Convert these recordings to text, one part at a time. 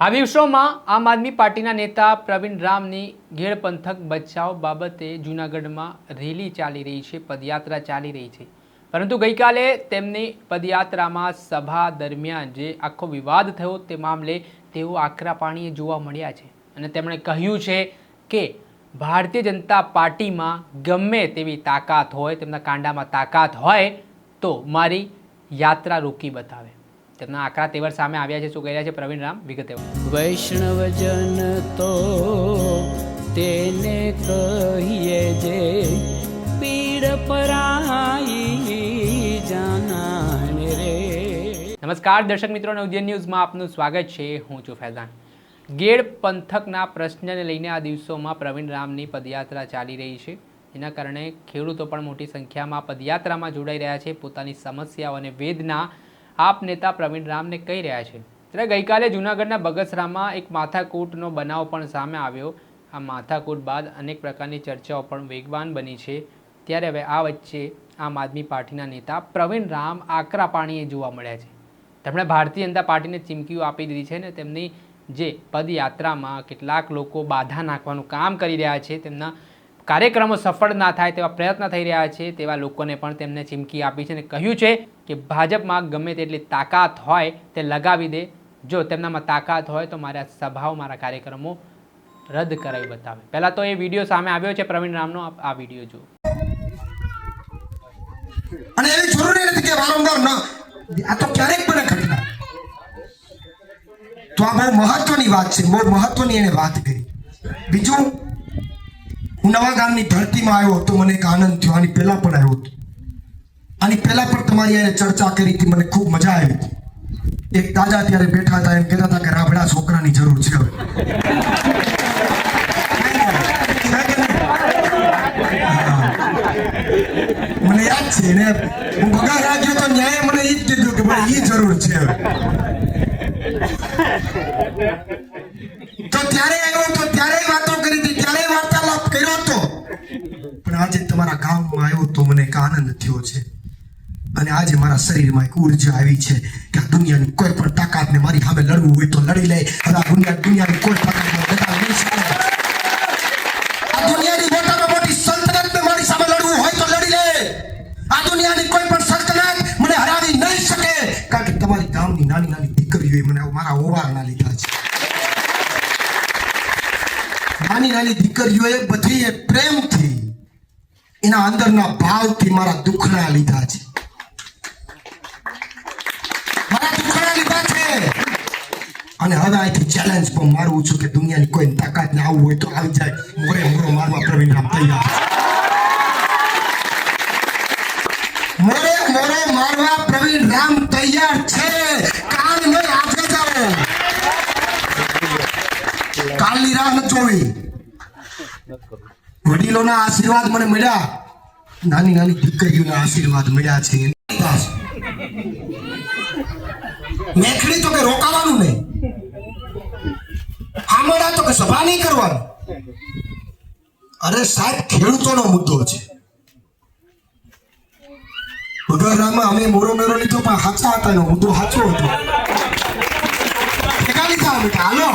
આ દિવસોમાં આમ આદમી પાર્ટીના નેતા પ્રવીણ રામની ઘેડ બચાવ બાબતે જૂનાગઢમાં રેલી ચાલી રહી છે, પદયાત્રા ચાલી રહી છે. પરંતુ ગઈકાલે તેમની પદયાત્રામાં સભા દરમિયાન જે આખો વિવાદ થયો તે મામલે તેઓ આકરા પાણીએ જોવા મળ્યા છે. અને તેમણે કહ્યું છે કે ભારતીય જનતા પાર્ટીમાં ગમે તેવી તાકાત હોય, તેમના કાંડામાં તાકાત હોય, તો મારી યાત્રા રોકી બતાવે. તેમના આકરા તેવર સામે આવ્યા છે શું કહી રહ્યા છે પ્રવીણ રામ? વિગતે વૈષ્ણવજન તો તેને કહીએ જે પીડ પરાઈ જાનાને રે. નમસ્કાર દર્શક મિત્રો ઉજ્જૈન ન્યૂઝમાં આપનું સ્વાગત છે. હું છું ફૈઝાન. ગેડ પંથકના પ્રશ્નને લઈને આ દિવસોમાં પ્રવીણ રામની પદયાત્રા ચાલી રહી છે. એના કારણે ખેડૂતો પણ મોટી સંખ્યામાં પદયાત્રામાં જોડાઈ રહ્યા છે. પોતાની સમસ્યાઓ અને વેદના આપ નેતા પ્રવીણ રામને કહી રહ્યા છે. ત્યારે ગઈકાલે જૂનાગઢના બગસરામાં એક માથાકૂટનો બનાવ પણ સામે આવ્યો. આ માથાકૂટ બાદ અનેક પ્રકારની ચર્ચાઓ પણ વેગવાન બની છે. ત્યારે હવે આ વચ્ચે આમ આદમી પાર્ટીના નેતા પ્રવીણ રામ આકરા પાણીએ જોવા મળ્યા છે. તેમણે ભારતીય જનતા પાર્ટીને ચીમકીઓ આપી દીધી છે ને તેમની જે પદયાત્રામાં કેટલાક લોકો બાધા નાખવાનું કામ કરી રહ્યા છે, તેમના કાર્યક્રમો સફળ ના થાય તેવા પ્રયત્ન થઈ રહ્યા છે, તેવા લોકોને પણ તેમને ચીમકી આપી છે અને કહ્યું છે કે ભાજપમાં ગમે તેટલી તાકાત હોય તે લગાવી દે. જો તેમનામાં તાકાત હોય તો મારા સભાઓ મારા કાર્યક્રમો રદ કરાવી બતાવે. પહેલાં તો એ વીડિયો સામે આવ્યો છે, પ્રવીણ રામનો આ વીડિયો જુઓ. અને એવી જરૂરી નથી કે વારંવાર ન આ તો ક્યારેક પણ ઘટના. તો આ બહુ મહત્વની વાત છે, બહુ મહત્વની એને વાત કરી. બીજું હું નવા ગામની ધરતીમાં આવ્યો તો મને એક આનંદ થયો આની પહેલા પણ આવ્યો હતો આની પહેલા પણ તમારી એને ચર્ચા કરી હતી, મને ખૂબ મજા આવી હતી એક તાજા ત્યારે બેઠા હતા, એમ કહેતા હતા કે રાબડા છોકરાની જરૂર છે હવે? મને યાદ છે ને હું પગાર રાખ્યો તો ન્યાય મને એ જ કીધું કે ભાઈ એ જરૂર છે હવે. હતો પણ આજે તમારા ગામમાં આવ્યો તો મને એક આનંદ થયો છે. અને આજે મારા શરીરમાં એક ઊર્જા આવી છે કે આ દુનિયાની કોઈ પણ તાકાતને મારી સામે લડવું હોય તો લડી લે. હવે આ દુનિયા દુનિયાની કોઈ તાકાતને નહીં શકે. આ દુનિયાની મોટામાં મોટી સલ્તનતને મારી સામે લડવું હોય તો લડી લે. આ દુનિયાની કોઈ પણ સલ્તનત મને હરાવી નહીં શકે. કારણ કે તમારી ગામની નાની નાની દીકરીઓએ મને મારા ઓવારના લીધા છે. નાની નાની દીકરીઓએ બધી પ્રેમથી એના અંદરના ભાવથી મારા દુઃખના લીધા છે. અને હવે અહીંથી ચેલેન્જ પણ મારું છું કે દુનિયાની કોઈ તાકાત ને આવવું હોય તો આવી જાય. મોરે મોરો મારવા પ્રવીણ રામ તૈયાર મોરે મોરો મારવા પ્રવીણ રામ તૈયાર છે. કાન નહીં આજે જાઓ કાલની રાહ નથી જોવી. વડીલોના આશીર્વાદ મને મળ્યા. નાની નાની દીકરીઓના આશીર્વાદ મળ્યા છે. મેખડી તો કે રોકાવાનું નહીં. આમળા તો કે સભા નહીં કરવાનું. અરે સાહેબ, ખેડૂતોનો મુદ્દો છે. વડોદરામાં અમે મોરો મેરો લીધો, પણ સાચા હતા એનો મુદ્દો સાચો હતો. હાલો.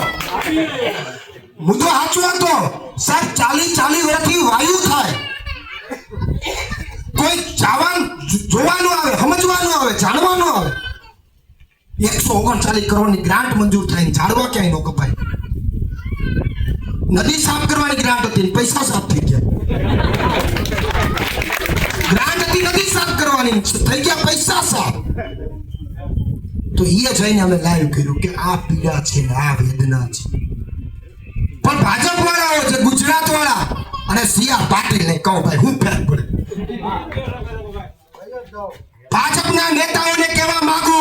મુદ્દો સાચો હતો સાહેબ ચાલી ચાલી વર્ષથી વાયુ થાય. કોઈ જાવાન જોવાનું આવે, સમજવાનું આવે, જાણવાનું આવે. એકસો ઓગણચાલીસ કરોડની ગ્રાન્ટ મંજૂર થાય ઝાડવા ક્યાંય ન કપાય. નદી સાફ કરવાની ગ્રાન્ટ હતી, પૈસા સાફ થઈ ગયા. ગ્રાન્ટ હતી, નદી સાફ કરવાની. થઈ ગયા પૈસા સાફ. તો એ જઈને અમે લાઈવ કર્યું કે આ પીડા છે, આ વેદના છે. ભાજપ છે ગુજરાત વાળા અને સિયા પાટીલ ને કહો ભાઈ, હું ફેર પડે. ભાજપના નેતાઓને કહેવા માંગુ,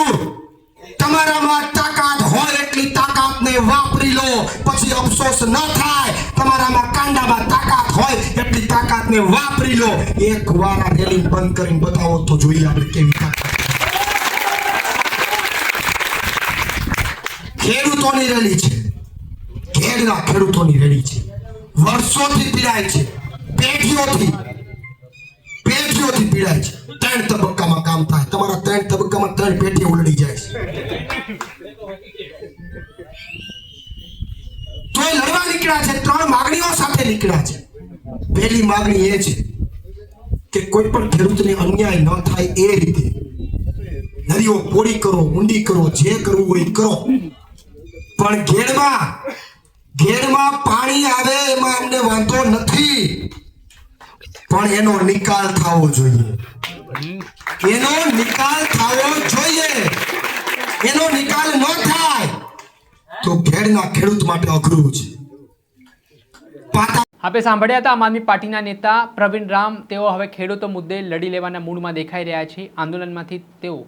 તમારામાં તાકાત હોય એટલી તાકાતને વાપરી લો, પછી અફસોસ ન થાય. તમારામાં કાંડામાં તાકાત હોય એટલી તાકાતને વાપરી લો. એક વાર રેલી બંધ કરીને બતાવો તો જોઈએ આપણે કેવી તાકાત ખેડૂતોની રેલી છે. ખેડના ખેડૂતોની રેલી છે. વર્ષોથી પીડાય છે. પેઢીઓથી. પેઢીઓથી પીડાય છે. ત્રણ તબક્કામાં કામ થાય. તમારા ત્રણ તબક્કામાં ત્રણ પેઢી ઉલડી જાય છે. નીકળ્યા છે. ત્રણ માગણીઓ સાથે નીકળ્યા છે. પહેલી માગણી એ છે કે કોઈ પણ ખેડૂતને અન્યાય ન થાય એ રીતે નદીઓ પોળી કરો, ઊંડી કરો, જે કરવું હોય કરો. પણ ઘેડમાં ઘેડમાં પાણી આવે એમાં અમને વાંધો નથી. પણ એનો નિકાલ થવો જોઈએ. એનો નિકાલ થવો જોઈએ. એનો નિકાલ ન થાય તો ઘેડના ખેડૂત માટે અઘરું છે. પાટા આપણે સાંભળ્યા હતા આમ આદમી પાર્ટીના નેતા પ્રવીણ રામ. તેઓ હવે ખેડૂતો મુદ્દે લડી લેવાના મૂડમાં દેખાઈ રહ્યા છે. આંદોલનમાંથી તેઓ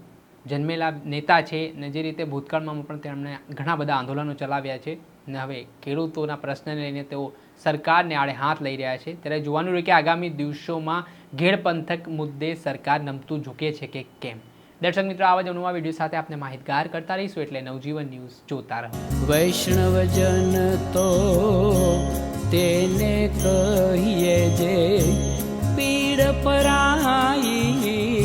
જન્મેલા નેતા છે ને જે રીતે ભૂતકાળમાં પણ તેમણે ઘણા બધા આંદોલનો ચલાવ્યા છે. ને હવે ખેડૂતોના પ્રશ્નને લઈને તેઓ સરકારને આડે હાથ લઈ રહ્યા છે. ત્યારે જોવાનું રહ્યું કે આગામી દિવસોમાં ઘેડપંથક મુદ્દે સરકાર નમતું ઝૂકે છે કે કેમ? દર્શક મિત્રો, આવા જ અનુવા વીડિયો સાથે આપણે માહિતગાર કરતા રહીશું એટલે નવજીવન ન્યૂઝ જોતા રહો. વૈષ્ણવજન તો તેને કહીએ જે પીડ પરાઈ